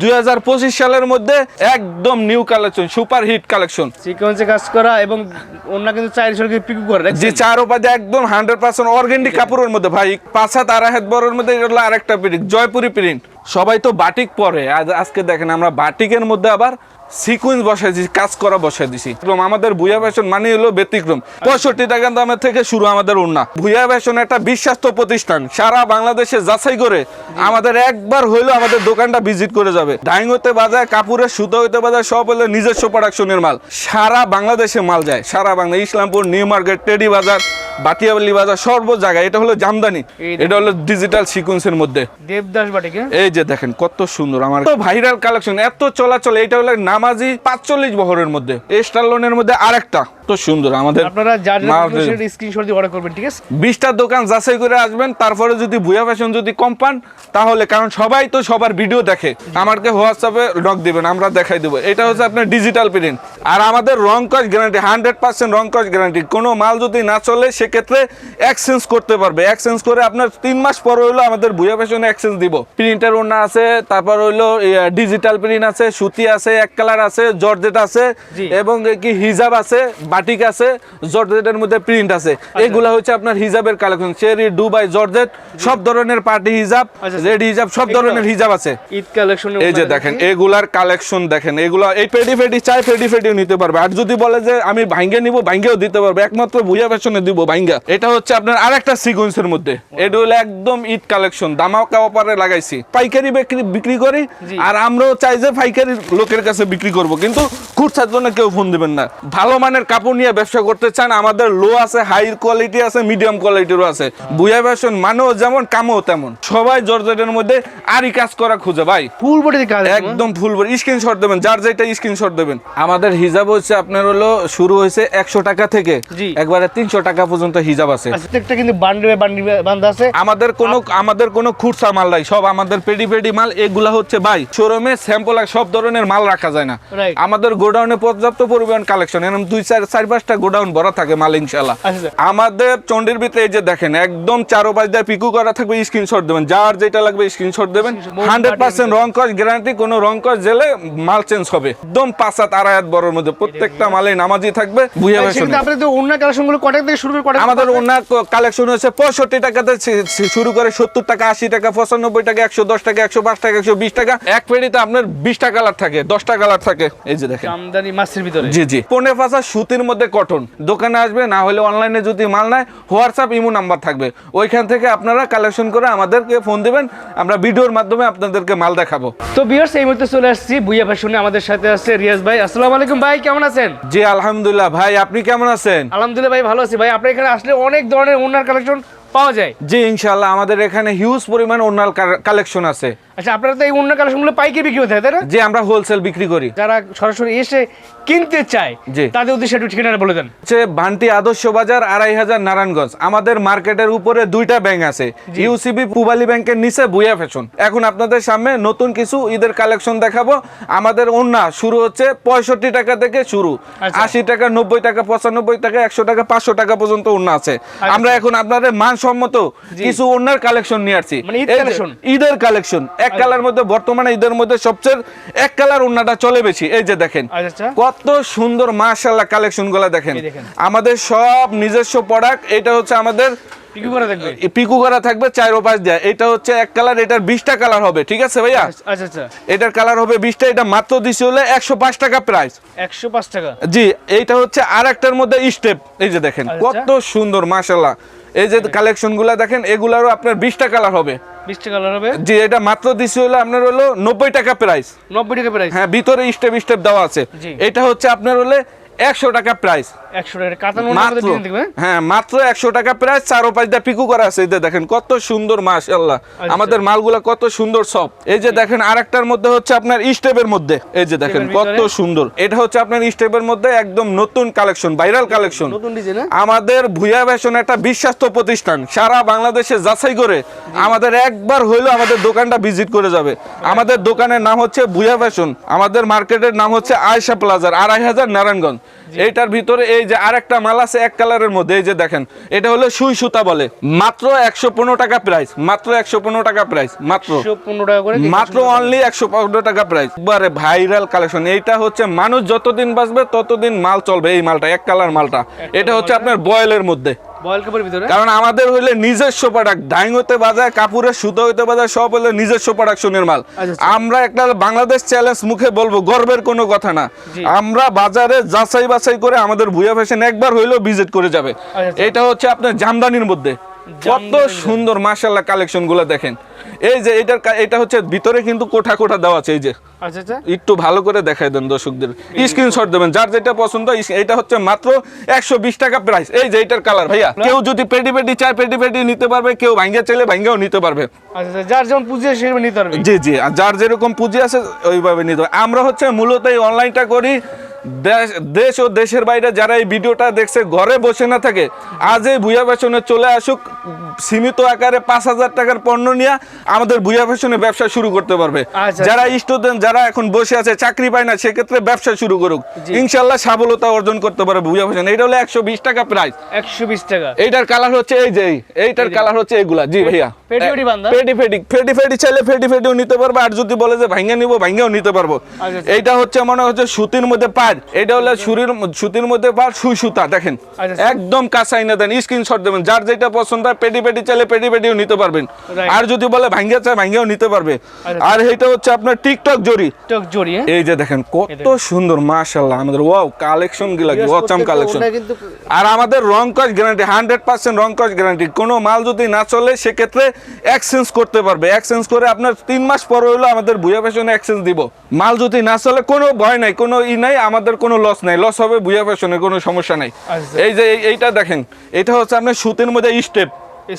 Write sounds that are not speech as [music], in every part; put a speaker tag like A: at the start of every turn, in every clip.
A: দুই হাজার পঁচিশ সালের মধ্যে একদম new collection super hit collection
B: সিকোয়েন্সে কাজ করা এবং অন্য কিন্তু চার সরকে পিকু করে
A: যে চার উপাধি একদম হান্ড্রেড পার্সেন্ট অর্গেন্ডিক কাপড়ের মধ্যে ভাই পাঁচ হাত আড়াই হাত বড়ের মধ্যে এটা হলো আরেকটা প্রিন্ট জয়পুরি প্রিন্ট সবাই তো বাটিক পরে আজ আজকে দেখেন আমরা বাটিকের মধ্যে আবার সিকুয়েন্স বসাই দিছি, কাজ করা বসাই দিছি। এবং আমাদের ভুয়া ফ্যাশন মানে হলো ব্যতিক্রম। পঁয়ষট্টি টাকা দামের থেকে শুরু আমাদের ওড়না। ভুয়া ফ্যাশন একটা বিশ্বাস্ত প্রতিষ্ঠান। সারা বাংলাদেশে যাচাই করে আমাদের একবার হইল আমাদের দোকানটা ভিজিট করে যাবে। ডাইং হতে বাজায় কাপুরের সুতো হইতে বাজায়, সব হলো নিজস্ব প্রোডাকশনের মাল। সারা বাংলাদেশে মাল যায়। সারা Bangla Islampur, new market, teddy বাজার। বাটিয়াবালি বাজার সর্ব জায়গায়। এটা হলো জামদানি এটা হলো ডিজিটাল সিকুয়েন্সের মধ্যে।
B: দেবদাস বাটিকে।
A: এই যে দেখেন কত সুন্দর। আমার তো ভাইরাল কালেকশন এত চলাচল এটা হলো নামাজি পাঁচচল্লিশ বহরের মধ্যে। এই স্টারলোনের মধ্যে আরেকটা। সুন্দর। আমাদের
B: আপনারা যার স্ক্রিনশট দিয়ে অর্ডার করবেন ঠিক আছে?
A: বিশটা দোকান যাচাই করে আসবেন তারপরে যদি ভুয়া ফ্যাশন যদি কম পান তাহলে কারণ সবাই তো সবার ভিডিও দেখে। আমাকে হোয়াটসঅ্যাপে নক দিবেন আমরা দেখাই দেবো। এটা হচ্ছে আপনার ডিজিটাল প্রিন্ট আর আমাদের রং কস গ্যারান্টি হান্ড্রেড পার্সেন্ট রং কস গ্যারান্টি কোনো মাল যদি না চলে সেক্ষেত্রে এক্সচেঞ্জ করতে পারবে। এক্সচেঞ্জ করে আপনার তিন মাস পর হইল আমাদের ভুয়া ফ্যাশনে এক্সচেঞ্জ দিব। প্রিন্টার ওনা আছে তারপর হইল ডিজিটাল প্রিন্ট আছে সুতি আছে এক কালার আছে জর্জেট আছে এবং কি হিজাব আছে বাটিক আছে জর্জেটের মধ্যে প্রিন্ট আছে। এগুলা হচ্ছে আপনার হিজাবের কালেকশন চেরি দুবাই জর্জেট সব ধরনের পার্টি হিজাব
B: আচ্ছা।
A: রেড হিজাব সব ধরনের হিজাব আছে।
B: ঈদ কালেকশন
A: এই যে দেখেন এগুলার কালেকশন দেখেন এগুলা এই পেডি ফেডি চাই পেডি ফেডিও নিতে পারবে। আর যদি বলে যে আমি ভাঙ্গে নিব ভাঙ্গেও দিতে পারবে। একমাত্র ভুইয়া ফ্যাশনে দিব ভাঙ্গা। এটা হচ্ছে আপনার আরেকটা সিকোয়েন্সের মধ্যে। এটা হলো একদম ঈদ কালেকশন দামাকা অপারে লাগাইছি। পাইকারি বিক্রি বিক্রি করি। আর আমরাও চাই যে পাইকারি লোকের কাছে বিক্রি করব। কিন্তু খুচরার জন্য কেউ ফোন দিবেন না। ভালো মানের কাপড় নিয়ে ব্যবসা করতে চান আমাদের লো আছে হাই কোয়ালিটি আছে মিডিয়াম কোয়ালিটিরও আছে। বুয়া ফ্যাশন মানেও যেমন কামও তেমন। সবাই জর্জেটের মধ্যে আরই কাজ করা খুঁজে ভাই।
B: ফুল বডি কাজ
A: একদম ফুল ভরে স্ক্রিনশট দেবেন যার যেটা স্ক্রিনশট দেবেন। আমাদের হিজাব হচ্ছে আপনার হলো শুরু হয়েছে একশো টাকা থেকে। একবারে তিনশো টাকা পর্যন্ত হিজাব আছে।
B: প্রত্যেকটা কিন্তু বান্ডিলে বান্ডিলে বান্ধা আছে।
A: আমাদের কোনো আমাদের কোনো খুচরা মাল নাই সব আমাদের পেডি পেডি মাল এগুলা হচ্ছে ভাই শোরুমে স্যাম্পল সব ধরনের মাল রাখা যায় না। আমাদের গোডাউনে পর্যাপ্ত পরিমাণ কালেকশন এরকম দুই চার চার পাঁচটা গোডাউন ভরা থাকে মাল ইনশাল্লাহ
B: আচ্ছা।
A: আমাদের চন্ডির ভিতরে এই যে দেখেন একদম চারো পাঁচ দিয়ে পিকু করা থাকবে স্ক্রিনশট দেবেন। যার যেটা লাগবে স্ক্রিনশট দেবেন। হান্ড্রেড পার্সেন্ট রং কস গ্যারান্টি কোনো রং কস জেলে মাল চেঞ্জ হবে। একদম পাঁচ হাত আড়াই হাত বড়ের মধ্যে প্রত্যেকটা মালে নামাজি থাকবে বুঝে আমাদের অন্য কালেকশন হচ্ছে পঁয়ষট্টি টাকাতে শুরু করে সত্তর টাকা আশি টাকা পঁচানব্বই টাকা একশো দশ টাকা একশো পাঁচ টাকা একশো বিশ টাকা। এক পেডিতে আপনার বিশটা কালার থাকে দশটা কালার থাকে। এই যে দেখেন।
B: আমদানি মাছের ভিতরে?
A: জি জি। পনে পাঁচা সুতির মধ্যে কটন দোকানে আসবে না হলে অনলাইনে যদি মাল নেয় হোয়াটসঅ্যাপ ইমো নাম্বার থাকবে। ওইখান থেকে আপনারা কালেকশন করে আমাদেরকে ফোন দিবেন আমরা ভিডিওর মাধ্যমে আপনাদেরকে মাল দেখাবো।
B: তো বিয়ার্স এই মুহূর্তে চলে আসছি বুইয়া ফ্যাশনে। আমাদের সাথে আছে রিয়াজ ভাই। আসসালামু আলাইকুম ভাই কেমন আছেন?
A: জি আলহামদুলিল্লাহ। ভাই আপনি কেমন আছেন?
B: আলহামদুলিল্লাহ ভাই ভালো আছি। ভাই আপনার এখানে আসলে অনেক ধরনের ওনার কালেকশন পাওয়া যায়?
A: জি ইনশাল্লাহ আমাদের এখানে হিউজ পরিমাণ ওনাল কালেকশন আছে।
B: আচ্ছা আপনারা তো এই ওনার কালেকশনগুলো পাইকারি বিক্রি হতে তাই না?
A: যে আমরা হোলসেল বিক্রি করি।
B: যারা সরাসরি এসে কিনতে চায়
A: জি।
B: তাদের উদ্দেশ্যে একটু ঠিকানা বলে দেন।
A: হচ্ছে ভান্টি আদর্শ বাজার আড়াই হাজার নারায়ণগঞ্জ। আমাদের মার্কেটের উপরে দুইটা ব্যাংক আছে। ইউসিবি পুবালি ব্যাংকের নিচে বুয়া ফ্যাশন। এখন আপনাদের সামনে নতুন কিছু ঈদের কালেকশন দেখাবো। আমাদের ওন্না শুরু হচ্ছে পঁয়ষট্টি টাকা থেকে শুরু।
B: আচ্ছা।
A: আশি টাকা নব্বই টাকা পঁচানব্বই টাকা একশো টাকা পাঁচশো টাকা পর্যন্ত ওন্না আছে।
B: আচ্ছা।
A: আমরা এখন আপনাদের মানসম্মত কিছু ওনার কালেকশন নিয়ে আসছি।
B: মানে?
A: ঈদের কালেকশন এক কালার মধ্যে বর্তমানে ঈদের মধ্যে সবচেয়ে এক কালার ওন্নাটা চলে বেশি। এই যে দেখেন
B: আচ্ছা আচ্ছা।
A: কত সুন্দর মাশাল্লাহ কালেকশনগুলা দেখেন। আমাদের সব নিজস্ব প্রোডাক্ট এটা হচ্ছে আমাদের পিকু করা থাকবে? চার দেয়। এটা হচ্ছে এক কালার এটার বিশটা কালার হবে ঠিক আছে ভাইয়া?
B: আচ্ছা আচ্ছা
A: এটার কালার হবে বিশটা এটা মাত্র দিছি হলে একশো পাঁচ টাকা প্রাইস
B: একশো পাঁচ টাকা।
A: জি এইটা হচ্ছে আর একটার মধ্যে স্টেপ এই যে দেখেন
B: আচ্ছা।
A: কত সুন্দর মাশাল্লাহ এই যে কালেকশনগুলা দেখেন এগুলারও আপনার বিশটা কালার হবে।
B: কালার হবে।
A: জি এটা মাত্র দিছি হলে আপনার হলো নব্বই টাকা প্রাইস
B: নব্বই টাকা প্রাইস
A: হ্যাঁ ভিতরে স্টেপ স্টেপ দেওয়া আছে। এটা হচ্ছে আপনার হলে একশো টাকা প্রাইস হ্যাঁ মাত্র একশো টাকা প্রাইস চার ও পিকু করা আছে এই দেখেন কত সুন্দর মাশাল্লাহ আমাদের মালগুলা কত সুন্দর সব। এই যে দেখেন আরেকটার মধ্যে হচ্ছে আপনার স্টেপের মধ্যে। এই যে দেখেন কত সুন্দর। এটা হচ্ছে আপনার স্টেপের মধ্যে একদম নতুন কালেকশন ভাইরাল কালেকশন। আমাদের ভুয়া ফ্যাশন একটা বিশ্বাস্ত প্রতিষ্ঠান সারা বাংলাদেশে যাচাই করে আমাদের একবার হইল আমাদের দোকানটা ভিজিট করে যাবে। আমাদের দোকানের নাম হচ্ছে ভুয়া ফ্যাশন আমাদের মার্কেটের নাম হচ্ছে আয়সা প্লাজার আড়াই হাজার নারায়ণগঞ্জ। এইটার ভিতরে এই যে আরেকটা মাল আছে এক কালারের মধ্যে এই যে দেখেন এটা হলো সুই সুতা বলে। মাত্র একশো পনেরো টাকা প্রাইস মাত্র একশো পনেরো টাকা প্রাইস মাত্র। মাত্র অনলি একশো পনেরো টাকা প্রাইস একবারে ভাইরাল কালেকশন এইটা হচ্ছে মানুষ যতদিন বাঁচবে ততদিন মাল চলবে এই মালটা এক কালার মালটা। এটা হচ্ছে আপনার বয়েলের মধ্যে। কারণ আমাদের হইলে নিজস্ব প্রোডাক্ট ডাইং হতে বাজায় কাপুরের সুতো হইতে বাজায় সব হইলে নিজস্ব প্রোডাকশনের মাল।
B: আচ্ছা।
A: আমরা একটা বাংলাদেশ চ্যালেঞ্জ মুখে বলব গর্বের কোনো কথা না। আমরা বাজারে যাচাই বাছাই করে আমাদের ভুয়া ফ্যাশন একবার হইলেও ভিজিট করে যাবে।
B: আচ্ছা।
A: এটা হচ্ছে আপনার জামদানির মধ্যে। কত সুন্দর মাসাল্লাহ কালেকশনগুলো দেখেন। এই যে এটার এটা হচ্ছে ভিতরে কিন্তু কোঠা কোঠা দেওয়া আছে এই যে।
B: আচ্ছা আচ্ছা।
A: একটু ভালো করে দেখাই দেন দর্শকদের। স্ক্রিনশট দেবেন যার যেটা পছন্দ এটা হচ্ছে মাত্র একশো বিশ টাকা প্রাইস এই যে এটার কালার ভাইয়া কেউ যদি পেটি পেটি চায় পেটি পেটি নিতে পারবে কেউ ভাঙ্গা চাইলে ভাঙ্গাও নিতে পারবে।
B: আচ্ছা যার যেমন পুঁজি আছে সেরকম নিতে পারবে।
A: জি জি যার যেরকম পুঁজি আছে ওইভাবে নিতে আমরা হচ্ছে মূলত এই অনলাইনটা করি। দেশ- দেশ ও দেশের বাইরে যারা এই ভিডিওটা দেখছে ঘরে বসে না থাকে আজ এই ভুয়া ফ্যাশনে চলে আসুক সীমিত আকারে পাঁচ হাজার টাকার পণ্য নিয়ে আমাদের ভুয়া ফ্যাশনে ব্যবসা শুরু করতে পারবে।
B: আচ্ছা,
A: যারা স্টুডেন্ট যারা এখন বসে আছে চাকরি পায় না সেক্ষেত্রে ব্যবসা শুরু করুক। ইনশাল্লাহ সাবলতা অর্জন করতে পারবে ভুয়া ফ্যাশন। এটা হলো একশো বিশ টাকা প্রাইস
B: একশো বিশ টাকা।
A: এইটার কালার হচ্ছে এই যে এইটার কালার হচ্ছে এগুলা। জি ভাইয়া। চাইলে নিতে পারব আর যদি বলে যে ভাঙ্গা নিবো ভাঙ্গাও নিতে পারব।
B: আচ্ছা, আচ্ছা।
A: এইটা হচ্ছে মনে হচ্ছে সুতির মধ্যে এটা হলো সুরির সুতির মধ্যে সুই সুতা দেখেন।
B: আচ্ছা।
A: একদম কাঁচা এনে দেন স্ক্রিনশট দেবেন। যার যেটা পছন্দ হয় পেটি পেটি চাইলে পেটি পেটিও নিতে পারবেন। আর যদি বলে ভাঙ্গা চায় ভাঙ্গাও নিতে পারবে। আর এইটা হচ্ছে আপনার টিকটক
B: জড়িয়ে
A: এই যে দেখেন কত সুন্দর মাশাআল্লাহ আমাদের ওয়াও কালেকশনগুলা কালেকশন আর আমাদের রং কস গ্যারান্টি হান্ড্রেড পার্সেন্ট রং কস গ্যারান্টি কোনো মাল যদি না চলে সেক্ষেত্রে এক্সচেঞ্জ করতে পারবে। এক্সচেঞ্জ করে আপনার তিন মাস পর হইল আমাদের ভুয়া ফ্যাশনে এক্সচেঞ্জ দিব। মাল যদি না চলে কোনো ভয় নাই কোনো ই নাই আমাদের কোনো লস নাই। লস হবে ভুয়া ফ্যাশনে কোনো সমস্যা নাই।
B: আচ্ছা।
A: এই যে এইটা দেখেন এটা হচ্ছে আপনার সুতির মধ্যে স্টেপ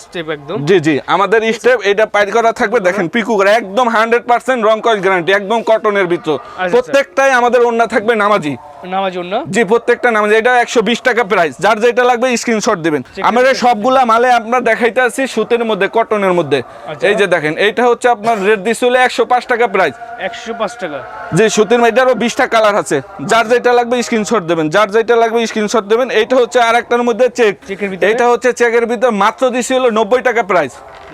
B: স্টেপ একদম।
A: জি জি আমাদের স্টেপ এটা করা থাকবে দেখেন পিকু করা একদম হান্ড্রেড পার্সেন্ট রং কস গ্যারান্টি একদম কটনের ভিতর।
B: আচ্ছা।
A: প্রত্যেকটাই আমাদের অন্য থাকবে নামাজি।
B: নামার জন্য
A: জি প্রত্যেকটা নাম এটা একশো বিশ টাকা প্রাইস যার যেটা লাগবে স্ক্রিনশট দিবেন। আমরা সবগুলা মালে আপনার দেখাইতে আছি সুতির মধ্যে কটনের মধ্যে।
B: আচ্ছা।
A: এই যে দেখেন এইটা হচ্ছে আপনার রেট দিছিল টাকা প্রাইস
B: একশো পাঁচ টাকা।
A: যে সুতির এটারও কালার আছে। যার যেটা লাগবে স্ক্রিনশট দেবেন। যার যেটা লাগবে স্ক্রিনশট দেবেন। এইটা হচ্ছে আর একটার মধ্যে চেক এটা হচ্ছে চেকের ভিতরে। মাত্র দিছিল নব্বই টাকা প্রাইস।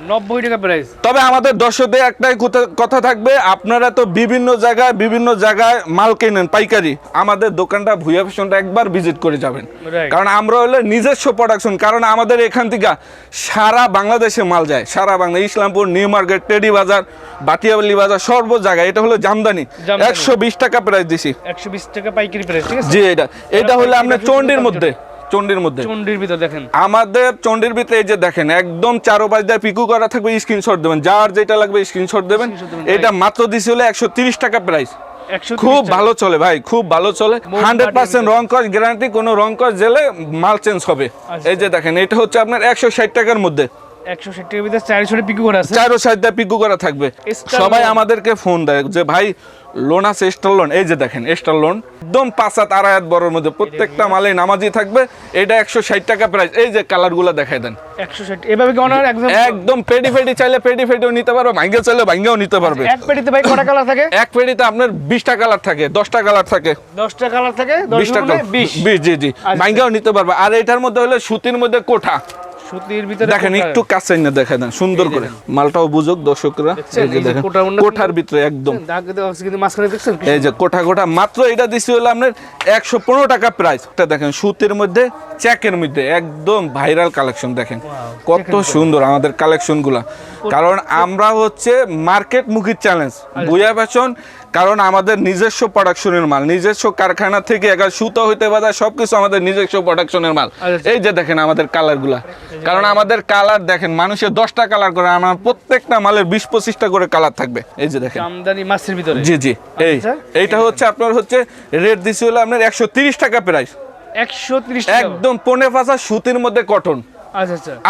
B: নব্বই টাকা প্রাইস।
A: তবে আমাদের দর্শকদের একটাই কথা- থাকবে আপনারা তো বিভিন্ন জায়গায় বিভিন্ন জায়গায় মাল কেনেন পাইকারি। আমাদের দোকানটা ভুয়া ফ্যাশনটা একবার ভিজিট করে যাবেন। কারণ আমরা হলো নিজস্ব প্রোডাকশন কারণ আমাদের এখান থেকে সারা বাংলাদেশে মাল যায়। সারা Bangla Islampur new market teddy বাজার বাটিয়াবালি বাজার সর্ব জায়গায়। এটা হলো জামদানি।
B: জামদানি।
A: একশো বিশ টাকা প্রাইস দিছি।
B: একশো বিশ টাকা পাইকারি প্রাইস
A: জি এটা এটা হলো আপনার চন্ডির মধ্যে। চন্ডির মধ্যে।
B: চন্ডির ভিতর দেখেন।
A: আমাদের চন্ডির ভিতরে এই যে দেখেন একদম চারো পাঁচ দিয়ে পিকু করা থাকবে স্ক্রিনশট দেবেন। যার যেটা লাগবে স্ক্রিনশট দেবেন। এটা মাত্র দিছি হলে একশো তিরিশ টাকা প্রাইস খুব ভালো চলে ভাই খুব ভালো চলে। হান্ড্রেড পার্সেন্ট রং কস গ্যারান্টি কোনো রং কস জেলে মাল চেঞ্জ হবে।
B: আচ্ছা।
A: এই যে দেখেন এটা হচ্ছে আপনার একশো ষাট টাকার মধ্যে।
B: একশো ষাট ভিতরে চারশো পিকু করে আছে।
A: চারো সাইড পিকু করা থাকবে। সবাই আমাদেরকে ফোন দেয় যে ভাই লোন আছে স্টার লোন এই যে দেখেন স্টার লোন একদম পাঁচ হাত আড়াই হাত বড়ের মধ্যে প্রত্যেকটা মালে নামাজি থাকবে। এটা একশো ষাট টাকা প্রাইস এই যে কালার দেখাই দেন।
B: একশো ষাট এভাবে কি অনার একদম?
A: একদম পেডি ফেডি চাইলে পেডি ফেডিও নিতে পারবে ভাঙ্গে চাইলে ভাঙ্গেও নিতে পারবে।
B: এক পেটিতে ভাই কটা কালার থাকে?
A: এক পেডিতে আপনার বিশটা কালার থাকে দশটা কালার থাকে।
B: দশটা কালার থাকে
A: বিশটা
B: বিশ।
A: বিশ জি জি।
B: আচ্ছা।
A: ভাঙ্গেও নিতে পারবে। আর এটার মধ্যে হলে সুতির মধ্যে কোঠা।
B: সুতির ভিতরে
A: দেখেন একটু কাছে না সুন্দর করে। মালটাও বুঝুক দর্শকরা। কোঠার ভিতরে একদম। এই যে কোঠা কোঠা। মাত্র এটা দিছি হলো আপনার একশো পনেরো টাকা প্রাইস এটা দেখেন সুতির মধ্যে চেকের মধ্যে একদম ভাইরাল কালেকশন দেখেন। কত সুন্দর আমাদের কালেকশনগুলা। কারণ আমরা হচ্ছে মার্কেট মুখী চ্যালেঞ্জ বুয়া ফ্যাশন কারণ আমাদের নিজস্ব প্রোডাকশনের মাল নিজস্ব কারখানা থেকে একা সুতো হইতে বাদা সবকিছু আমাদের নিজস্ব প্রোডাকশনের মাল।
B: আচ্ছা।
A: এই যে দেখেন আমাদের কালারগুলা। কারণ আমাদের কালার দেখেন মানুষের দশটা কালার করে আমার প্রত্যেকটা মালের বিশ পঁচিশটা করে কালার থাকবে। এই যে দেখেন।
B: আমদানি মাছের ভিতরে।
A: জি জি। এই
B: আচ্ছা।
A: এইটা হচ্ছে আপনার হচ্ছে রেট দিছি হলো আপনার একশো তিরিশ টাকা প্রাইস
B: একশো
A: একদম পনে পাঁচা সুতির মধ্যে কটন
B: আচ্ছা আচ্ছা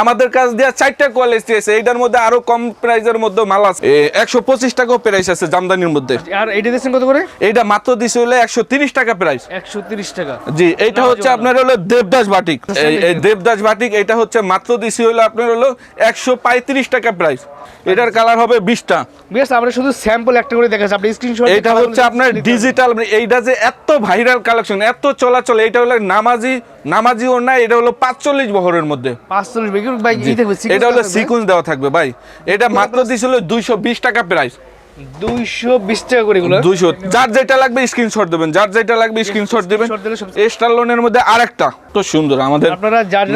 A: আমাদের কাছ দিয়ে চারটা কোয়ালিটি আছে এইটার মধ্যে আরও কম প্রাইজের মধ্যে মাল আছে। একশো পঁচিশ টাকাও প্রাইস আছে জামদানির মধ্যে।
B: আর এটা দিচ্ছেন কত করে?
A: এইটা মাত্র দিছে হলে একশো তিরিশ টাকা প্রাইস
B: একশো তিরিশ টাকা।
A: জি এটা হচ্ছে আপনার হলো দেবদাস বাটিক এই- এই দেবদাস বাটিক এটা হচ্ছে মাত্র দিছি হলো আপনার হলো একশো পঁয়ত্রিশ টাকা প্রাইস এটার কালার হবে বিশটা।
B: বেশ আমরা শুধু স্যাম্পল একটা করে দেখাচ্ছি। আপনি স্ক্রিনশট
A: এটা হচ্ছে আপনার ডিজিটাল এইটা যে এত ভাইরাল কালেকশন এত চলাচল এটা হলো নামাজি নামাজি ওর না এটা হলো পাঁচচল্লিশ বহরের মধ্যে।
B: পাঁচচল্লিশ বেগুন ভাই এই দেখবে
A: এটা হলো সিকুয়েন্স দেওয়া থাকবে ভাই। এটা মাত্র দিছিল দুইশো বিশ টাকা প্রাইস
B: দুইশো বিশ টাকা করে এগুলো?
A: যার যেটা লাগবে স্ক্রিনশট দেবেন যার যেটা লাগবে স্ক্রিনশট দিবেন। এক্সট্রা লোনের মধ্যে আরেকটা। তো সুন্দর আমাদের
B: আপনারা যার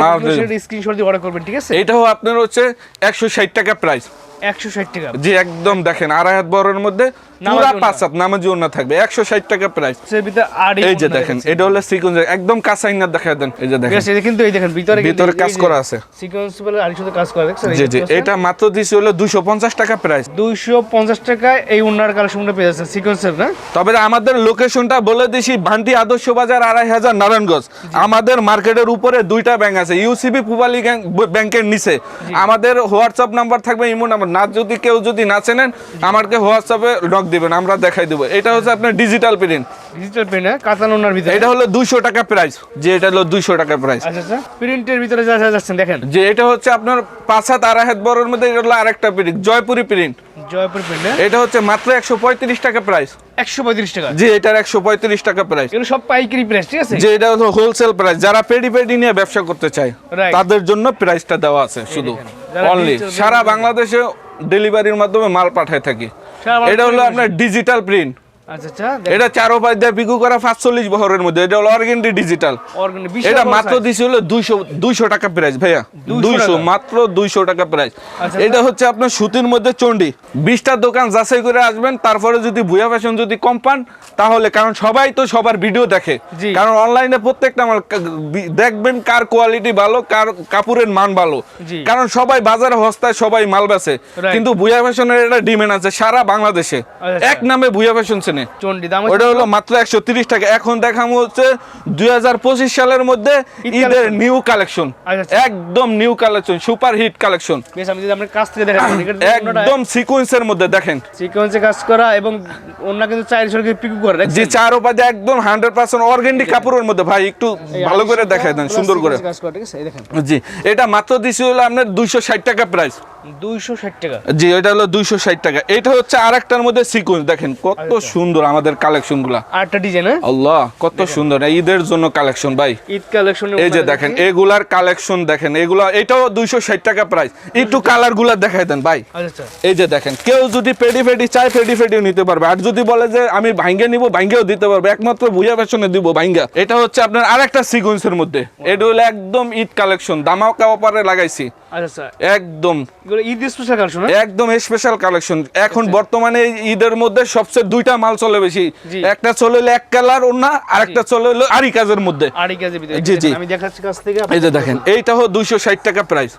B: স্ক্রিনশট দিয়ে অর্ডার করবেন ঠিক আছে?
A: এইটাও আপনার হচ্ছে একশো ষাট টাকা প্রাইস
B: একশো ষাট টাকা।
A: জি একদম দেখেন আড়াই হাত বড়ের মধ্যে পুরা
B: ওড়না।
A: পাঁচ হাত নামাজি ওড়না থাকবে একশো ষাট টাকা প্রাইস।
B: এর
A: এই যে দেখেন এটা হলো সিকুয়েন্স একদম কাঁচা ইনার দেখা দেন এই যে দেখেন।
B: কিন্তু এই দেখেন ভিতরে
A: ভিতরে কাজ করা আছে।
B: সিকোয়েন্স বলে আর কাজ করা দেখছেন?
A: জি জি এটা মাত্র দিছি হলো দুশো পঞ্চাশ টাকা প্রাইস।
B: দুইশো পঞ্চাশ টাকায় এই উন্নার কালেকশনটা পেয়ে যাচ্ছেন সিকোয়েন্সের না?
A: তবে আমাদের লোকেশনটা বলে দিছি ভান্টি আদর্শ বাজার আড়াই হাজার নারায়ণগঞ্জ। আমাদের মার্কেটের উপরে দুইটা ব্যাংক আছে ইউসিবি পুবালি ব্যাংকের নিচে। আমাদের হোয়াটসঅ্যাপ নাম্বার থাকবে ইমো নাম্বার। না যদি কেউ যদি না চেনেন আমাকে হোয়াটসঅ্যাপে দিবেন আমরা দেখাই দেবো। এটা হচ্ছে আপনার ডিজিটাল প্রিন্ট
B: ডিজিটাল কাতান উন্নার ভিতরে।
A: এটা হলো দুইশো টাকা প্রাইস যে এটা হলো দুইশো টাকা প্রাইস
B: আচ্ছা আচ্ছা। প্রিন্টের ভিতরে যা যা যাচ্ছেন দেখেন।
A: যে এটা হচ্ছে আপনার পাঁচ হাত আড়াই হাত বড়ের মধ্যে এটা হলো আরেকটা প্রিন্ট জয়পুরি প্রিন্ট
B: জয়পুর পেন
A: এটা হচ্ছে মাত্র একশো পঁয়ত্রিশ টাকা প্রাইস
B: একশো পঁয়ত্রিশ টাকা।
A: যে এটার একশো পঁয়ত্রিশ টাকা প্রাইস
B: এগুলো সব পাইকারি প্রাইস ঠিক আছে?
A: যে এটা হলো হোলসেল প্রাইস যারা পেডি পেডি নিয়ে ব্যবসা করতে চায়. তাদের জন্য প্রাইসটা দেওয়া আছে শুধু। অনলি সারা বাংলাদেশে ডেলিভারির মাধ্যমে মাল পাঠায় থাকি। এটা হলো আপনার ডিজিটাল প্রিন্ট এটা চারো পাঁচ দিয়ে পিকু করা পাঁচচল্লিশ বহরের মধ্যে। এটা হলো অর্গেন্ডি ডিজিটাল এটা মাত্র দিছে হলো দুইশো দুইশো টাকা প্রাইস ভাইয়া। দুইশো মাত্র দুইশো টাকা প্রাইস
B: আচ্ছা,
A: এটা হচ্ছে আপনার সুতির মধ্যে চন্ডি বিশটা দোকান যাচাই করে আসবেন তারপরে যদি ভুয়া ফ্যাশন যদি কম পান তাহলে কারণ সবাই তো সবার ভিডিও দেখে। কারণ অনলাইনে প্রত্যেকটা আমার দেখবেন কার কোয়ালিটি ভালো কার কাপড়ের মান ভালো। কারণ সবাই বাজারে হস্তায় সবাই মাল বেচে।
B: Right.
A: কিন্তু ভুয়া ফ্যাশনের এটা ডিমান্ড আছে সারা বাংলাদেশে।
B: আচ্ছা।
A: এক নামে ভুয়া ফ্যাশন চেনে।
B: চন্ডি দাম
A: ওটা হলো মাত্র একশো তিরিশ টাকা। এখন দেখামো হচ্ছে দুই হাজার পঁচিশ সালের মধ্যে ঈদের নিউ কালেকশন।
B: আচ্ছা, আচ্ছা।
A: একদম new collection super hit collection.
B: বেশ আমি যদি আপনার কাছ থেকে দেখাচ্ছি
A: একদম সিকুয়েন্সের মধ্যে দেখেন।
B: সিকোয়েন্সে কাজ করা এবং অন্য কিন্তু চারিশো পিকু করে
A: যে চার উপাধি একদম হান্ড্রেড পার্সেন্ট অর্গেন্ডি কাপড়ের মধ্যে ভাই একটু ভালো করে দেখায় দেন সুন্দর করে।
B: কাজ করা ঠিক আছে? এই দেখেন।
A: জি এটা মাত্র দিছি হলো আপনার দুইশো ষাট টাকা প্রাইস
B: টাকা।
A: জি এটা হলো দুইশো ষাট টাকা। এটা হচ্ছে আরেকটার মধ্যে সিকুয়েন্স দেখেন কত
B: আচ্ছা।
A: সুন্দর আমাদের কালেকশনগুলা
B: আটটা ডিজাইন হ্যাঁ?
A: আল্লাহ কত সুন্দর। ঈদের জন্য কালেকশন ভাই।
B: ঈদ কালেকশন
A: এই যে দেখেন এগুলার কালেকশন দেখেন এগুলা এটাও দুইশো ষাট টাকা প্রাইস একটু কালারগুলা দেখাই দেন ভাই।
B: আচ্ছা। আচ্ছা
A: এই যে দেখেন কেউ যদি পেডি ফেডি চায় পেডি ফেডিও নিতে পারবে। আর যদি বলে যে আমি ভাঙ্গে নিব ভাঙ্গেও দিতে পারবে। একমাত্র ভুইয়া ফ্যাশনে দিব ভাঙ্গা। এটা হচ্ছে আপনার আরেকটা সিকোয়েন্সের মধ্যে। এটা হলো একদম ঈদ কালেকশন দামাও অপারে লাগাইছি। একদম।
B: ঈদ স্পেশাল কালেকশন
A: একদম স্পেশাল কালেকশন এখন বর্তমানে ঈদের মধ্যে সবচেয়ে দুইটা মাল চলে বেশি। একটা চলে হলো এক কালার ওনা আর একটা চলে হলো আরি কাজের মধ্যে।
B: আড়ি কেজি ভিতরে।
A: জি, জি।
B: আমি দেখাচ্ছি কাছ থেকে
A: এই যে দেখেন এইটা হলো দুইশো ষাট টাকা প্রাইস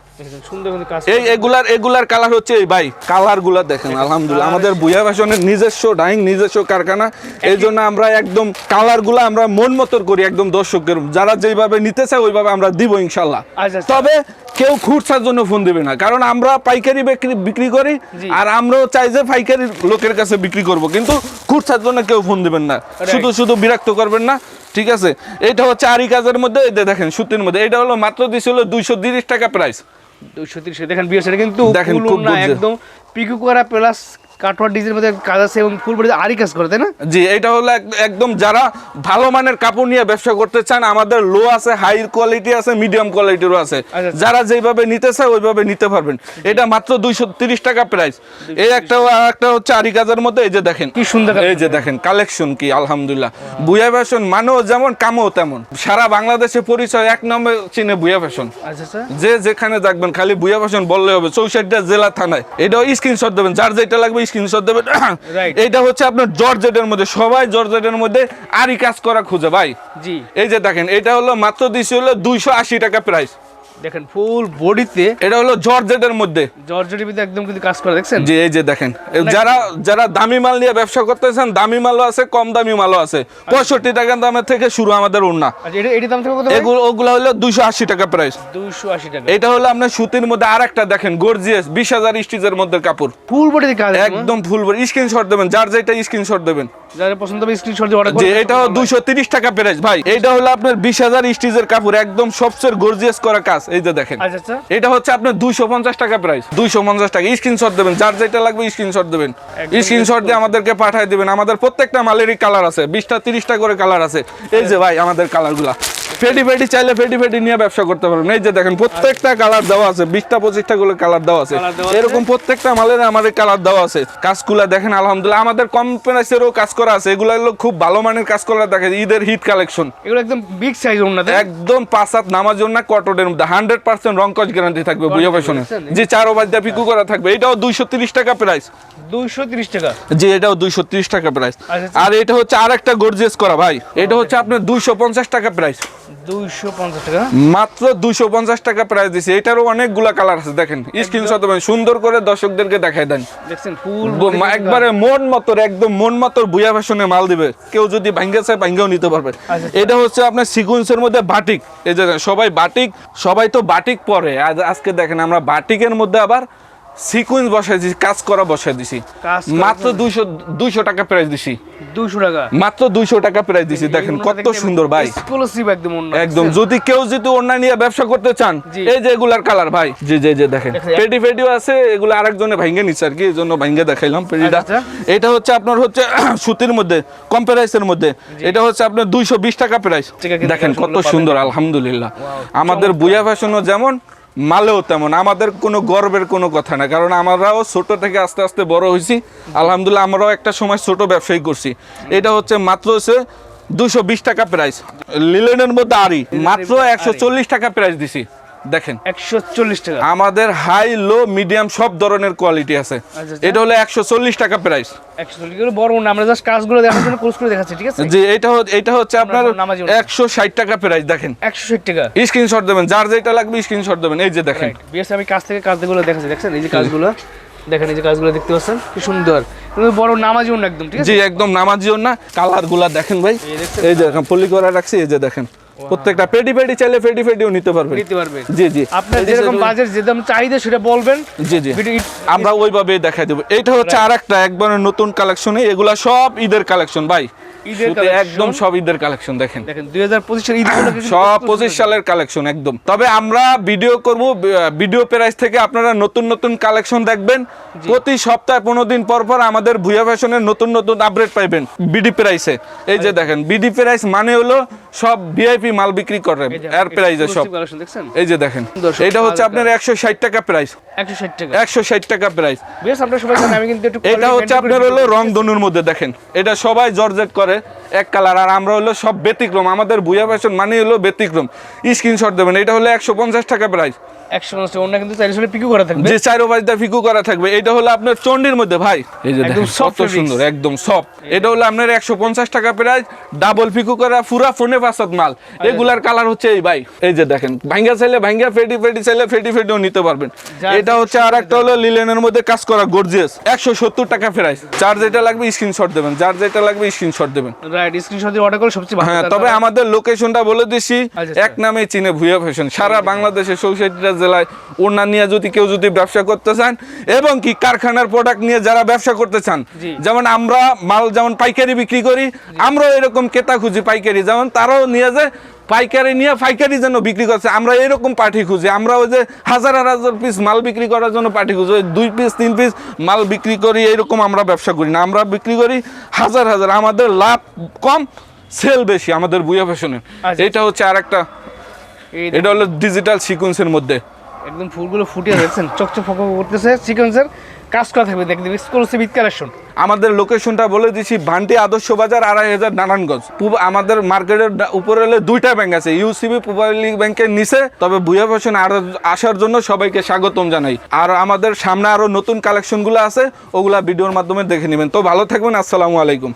B: সুন্দর কিন্তু কাজ
A: এই এগুলার এগুলার কালার হচ্ছে এই ভাই কালার দেখেন আলহামদুলিল্লাহ। আমাদের বুয়া ফ্যাশনের নিজস্ব ডাইং নিজস্ব কারখানা। এই জন্য আমরা একদম কালারগুলা আমরা মন মতন করি একদম দর্শকের যারা যেভাবে নিতে চায় ওইভাবে আমরা দিব ইনশাল্লাহ।
B: আচ্ছা, আচ্ছা।
A: তবে কেউ খুচরার জন্য ফোন দিবে না। কারণ আমরা পাইকারি বিক্রি বিক্রি করি আর আমরাও চাই যে পাইকারি লোকের কাছে বিক্রি করব। কিন্তু খুচরার জন্য কেউ ফোন দিবেন না। শুধু শুধু বিরক্ত করবেন না ঠিক আছে? এটা হচ্ছে আরি কাজের মধ্যে এটা দেখেন সুতির মধ্যে। এটা হলো মাত্র দিছিল দুইশো তিরিশ টাকা প্রাইস
B: দুইশো তিরিশ। দেখেন বিয়ে সেটা কিন্তু
A: দেখেন,
B: একদম। পিকু করা প্লাস কাটোয়ার ডিজাইনের মধ্যে কাজ আছে এবং ফুল বডি আড়ি কাজ করে তাই না?
A: জি এটা হলো একদম যারা ভালো মানের কাপড় নিয়ে ব্যবসা করতে চান আমাদের লো আছে হাই কোয়ালিটি আছে মিডিয়াম কোয়ালিটিরও আছে।
B: আচ্ছা।
A: যারা যেভাবে নিতে চায় ওইভাবে নিতে পারবেন। এটা মাত্র দুইশো তিরিশ টাকা প্রাইস এই একটা আর একটা হচ্ছে আরি কাজের মধ্যে এই যে দেখেন।
B: কি সুন্দর
A: এই যে দেখেন কালেকশন কি আলহামদুলিল্লাহ। বুয়া ফ্যাশন মানেও যেমন কামও তেমন। সারা বাংলাদেশে পরিচয় এক নম্বর চিনে বুয়া ফ্যাশন
B: আচ্ছা আচ্ছা।
A: যে যেখানে দেখবেন খালি বুয়া ফ্যাশন বললে হবে। চৌষট্টিটা জেলা থানায়। এটাও স্ক্রিনশট দেবেন যার যেটা লাগবে স্ক্রিনশট দেবেন [coughs] এইটা হচ্ছে আপনার জর্জেটের মধ্যে সবাই জর্জেটের মধ্যে আরই কাজ করা খুঁজে ভাই।
B: জি।
A: এই যে দেখেন এটা হলো মাত্র দিছি হলো দুইশো আশি টাকা প্রাইস
B: দেখেন ফুল বডিতে
A: এটা হলো জর্জেটের মধ্যে।
B: জর্জেটের ভিতরে একদম কিন্তু কাজ করা দেখছেন?
A: যে এই যে দেখেন। যারা যারা দামি মাল নিয়ে ব্যবসা করতেছেন দামি মালও আছে কম দামি মালও আছে। পঁয়ষট্টি টাকা দামের থেকে শুরু আমাদের ওড়না।
B: আচ্ছা এটা দাম থেকে কত
A: এগুলো ওগুলো হলো দুইশো আশি টাকা প্রাইস
B: দুইশো আশি টাকা।
A: এটা হলো আপনার সুতির মধ্যে আর একটা দেখেন গর্জিয়াস বিশ হাজার স্টিচের মধ্যে কাপড়।
B: ফুল বডিতে কাজ একদম
A: ফুল স্ক্রিনশট দেবেন যার যেটা স্ক্রিনশট দেবেন।
B: যারা পছন্দ হবে স্ক্রিনশট দিয়ে অর্ডার
A: যে এটা দুইশো তিরিশ টাকা প্রাইস ভাই। এটা হলো আপনার বিশ হাজার স্টিচের কাপড় একদম সবচেয়ে গর্জিয়াস করা কাজ। এই যে দেখেন।
B: আচ্ছা আচ্ছা।
A: এটা হচ্ছে আপনার দুইশো পঞ্চাশ টাকা প্রাইস দুইশো পঞ্চাশ টাকা। স্ক্রিনশট দেবেন। যার যেটা লাগবে স্ক্রিনশট দেবেন। স্ক্রিনশট দিয়ে আমাদেরকে পাঠিয়ে দিবেন। আমাদের প্রত্যেকটা মালেরই কালার আছে। বিশটা তিরিশটা করে কালার আছে। এই যে ভাই আমাদের কালারগুলা ফেডি ফেডি চাইলে ফেডি ফেডি নিয়ে ব্যবসা করতে পারবেন। এই যে দেখেন প্রত্যেকটা কালার দেওয়া আছে। বিশটা পঁচিশটা করে কালার দেওয়া আছে। এরকম প্রত্যেকটা মালের আমাদের কালার দেওয়া আছে। কাজগুলা দেখেন আলহামদুলিল্লাহ। আমাদের কম প্রাইসেরও কাজ করা আছে। এগুলো হলো খুব ভালো মানের কাজ করা। দেখে ঈদের হিট কালেকশন
B: এগুলো একদম বিগ সাইজ
A: একদম পাঁচ হাত নামার জন্য কটনের মধ্যে। হান্ড্রেড পার্সেন্ট রং কচ গ্যারান্টি থাকবে বুঝে পেছনে
B: বলছেন?
A: যে চার ওভার দিয়ে পিকু করা থাকবে। এটাও দুইশো তিরিশ টাকা প্রাইস
B: দুইশো তিরিশ টাকা।
A: যে এটাও দুইশো তিরিশ টাকা প্রাইস
B: আচ্ছা।
A: আর এটা হচ্ছে আর একটা করা ভাই। এটা হচ্ছে আপনার দুইশো পঞ্চাশ টাকা প্রাইস
B: দুইশো পঞ্চাশ টাকা।
A: মাত্র দুইশো পঞ্চাশ টাকা প্রাইস দিছে। এটারও অনেকগুলা কালার আছে দেখেন। স্ক্রিনশট সুন্দর করে দর্শকদেরকে দেখাই দেন।
B: দেখছেন ফুল
A: একবারে মন মতর একদম মন মতর বুয়া ফ্যাশনে মাল দিবে। কেউ যদি ভাঙ্গে চায় ভাঙ্গেও নিতে পারবে।
B: আচ্ছা।
A: এটা হচ্ছে আপনার সিকুয়েন্সের মধ্যে বাটিক এই যে সবাই বাটিক সবাই তো বাটিক পরে। আজ আজকে দেখেন আমরা বাটিকের মধ্যে আবার সিকুয়েন্স বসাই দিছি কাজ করা বসাই দিছি। মাত্র দুইশো দুইশো টাকা প্রাইস দিছি।
B: দুইশো টাকা।
A: মাত্র দুইশো টাকা প্রাইস দিছি দেখেন কত সুন্দর ভাই।
B: এক্সক্লুসিভ একদম
A: একদম যদি কেউ যদি অন্য নিয়ে ব্যবসা করতে চান এই যে এগুলার কালার ভাই জি জি জি দেখেন। পেটি ফেটিও আছে এগুলো আরেকজনে ভাঙ্গে নিচ্ছে আর কি এই জন্য ভাঙ্গে দেখাইলাম পেটিটা
B: আচ্ছা।
A: এটা হচ্ছে আপনার হচ্ছে [coughs] সুতির মধ্যে কম প্রাইসের মধ্যে এটা হচ্ছে আপনার দুইশো বিশ টাকা প্রাইস দেখেন কত সুন্দর আলহামদুলিল্লাহ। আমাদের বুয়া ফ্যাশনও যেমন মালেও তেমন, আমাদের কোনো গর্বের কোনো কথা না, কারণ আমরাও ছোট থেকে আস্তে আস্তে বড় হয়েছি। আলহামদুলিল্লাহ আমরাও একটা সময় ছোট ব্যবসায়ী করছি। এটা হচ্ছে মাত্র হচ্ছে দুশো টাকা প্রাইস লিলেনের মধ্যে আরি মাত্র একশো চল্লিশ টাকা প্রাইস দিছি। দেখেন।
B: একশো চল্লিশ টাকা।
A: আমাদের হাই লো মিডিয়াম সব ধরনের কোয়ালিটি আছে।
B: আচ্ছা।
A: এটা হলো একশো চল্লিশ টাকা প্রাইস।
B: বড় না আমরা জাস্ট কাজগুলো দেখার জন্য কোর্স করে দেখাচ্ছি ঠিক আছে?
A: এটা এটা হচ্ছে আপনার একশো ষাট টাকা প্রাইস দেখেন।
B: একশো ষাট টাকা।
A: স্ক্রিনশট দেবেন যার যেটা লাগবে স্ক্রিনশট দেবেন এই যে দেখেন।
B: বিএস আমি কাজ থেকে কাজগুলো দেখাচ্ছি দেখছেন? এই যে কাজগুলো দেখেন এই যে কাজগুলো দেখতে পাচ্ছেন? কি সুন্দর। বড় নামাজি একদম ঠিক আছে?
A: জি একদম নামাজিও না কালারগুলা দেখেন ভাই।
B: এই
A: এই যে দেখেন পলি করা রাখছি এই যে দেখেন। প্রত্যেকটা পেডি পেডি চাইলে পেডি পেডিও নিতে পারবেন।
B: নিতে পারবেন।
A: জি জি।
B: আপনার যেরকম বাজেট যে দাম চাহিদা সেটা বলবেন।
A: জি জি। আমরা ওইভাবে দেখাই দেব। এটা হচ্ছে আরেকটা একবারে নতুন কালেকশনে এগুলা সব ঈদের কালেকশন ভাই। একদম সব ঈদের কালেকশন দেখেন।
B: দেখেন দুই হাজার পঁচিশের ঈদ
A: সব পঁচিশ সালের কালেকশন একদম। তবে আমরা ভিডিও করব ভিডিও প্রাইস থেকে আপনারা নতুন নতুন কালেকশন দেখবেন। প্রতি সপ্তাহে পনেরো দিন পর পর আমাদের ভুয়া ফ্যাশনের নতুন নতুন আপডেট পাইবেন বিডি প্রাইসে এই যে দেখেন বিডি প্রাইস মানে হলো সব ভিআইপি মাল বিক্রি করে এর প্রাইসে সব। এই যে দেখেন এটা হচ্ছে আপনার একশো ষাট টাকা প্রাইস
B: একশো ষাট টাকা।
A: প্রাইস এটা হচ্ছে আপনার হলো
B: দিই।
A: রং ধনুর মধ্যে দেখেন। এটা সবাই জর্জেট করে এক কালার। আর আমরা হলো সব ব্যতিক্রম। আমাদের বুয়া ফ্যাশন মানে হলো ব্যতিক্রম। স্ক্রিনশট দেবেন। এটা হলো একশো পঞ্চাশ টাকা প্রাইস
B: একশো পঞ্চাশ টাকা। অন্য কিন্তু চাইলে আসলে পিকু করা থাকবে।
A: যে চারো বাজটা ফিকু করা থাকবে এটা হলো আপনার চন্ডির মধ্যে ভাই। এই যে
B: একদম
A: দেখেন
B: soft
A: কত
B: fabrics।
A: সুন্দর একদম সফট এটা হলো আপনার একশো পঞ্চাশ টাকা প্রাইস ডাবল ফিকু করা পুরা ফোনে পাঁচত মাল। এগুলার কালার হচ্ছে এই ভাই। এই যে দেখেন ভাঙ্গা চাইলে ভাঙ্গা ফেটি ফেটি চাইলে ফেটি ফেটিও নিতে পারবেন। এটা হচ্ছে আর একটা হলো লিলেনের মধ্যে কাজ করা গর্জিয়াস একশো সত্তর টাকা প্রাইস যার যেটা লাগবে স্ক্রিনশট দেবেন। যার যেটা লাগবে স্ক্রিনশট দেবেন।
B: রাইট স্ক্রিনশট দিয়ে অর্ডার করলে সবচেয়ে ভালো।
A: হ্যাঁ তবে আমাদের লোকেশনটা বলে দিছি।
B: আচ্ছা,
A: এক নামে চিনে ভুয়া ফ্যাশন সারা চৌষট্টিটা জেলায় ওড়না নিয়ে যদি কেউ যদি ব্যবসা করতে চান এবং কি কারখানার প্রোডাক্ট নিয়ে যারা ব্যবসা করতে চান যেমন আমরা মাল যেমন পাইকারি বিক্রি করি আমরাও এরকম ক্রেতা খুঁজি পাইকারি। যেমন তারাও নিয়ে যায় পাইকারি নিয়ে পাইকারি যেন বিক্রি করছে। আমরা এরকম পার্টি খুঁজি। আমরা ওই যে হাজার হাজার পিস মাল বিক্রি করার জন্য পার্টি খুঁজি। ওই দুই পিস তিন পিস মাল বিক্রি করি এইরকম আমরা ব্যবসা করি না। আমরা বিক্রি করি হাজার হাজার। আমাদের লাভ কম সেল বেশি আমাদের বুয়া ফ্যাশনের
B: আচ্ছা।
A: এটা হচ্ছে আর একটা এটা হলো ডিজিটাল সিকোয়েন্সের মধ্যে।
B: একদম ফুলগুলো ফুটিয়ে দেখছেন চকচক ফক করতেছে সিকোয়েন্সের কাজ করা থাকবে দেখেন এক্সক্লুসিভ ঈদ কালেকশন
A: আমাদের লোকেশনটা বলে দিচ্ছি ভান্টি আদর্শ বাজার, আড়াই হাজার নারায়ণগঞ্জ। আমাদের মার্কেটের উপরে হলে দুইটা ব্যাংক আছে ইউসিবি পূবালিক ব্যাংকের নিচে। তবে বুয়া ফ্যাশন আর আসার জন্য সবাইকে স্বাগতম জানাই। আর আমাদের সামনে আরও নতুন কালেকশনগুলো আছে, ওগুলা ভিডিওর মাধ্যমে দেখে নেবেন। তো ভালো থাকবেন, আসসালামু আলাইকুম।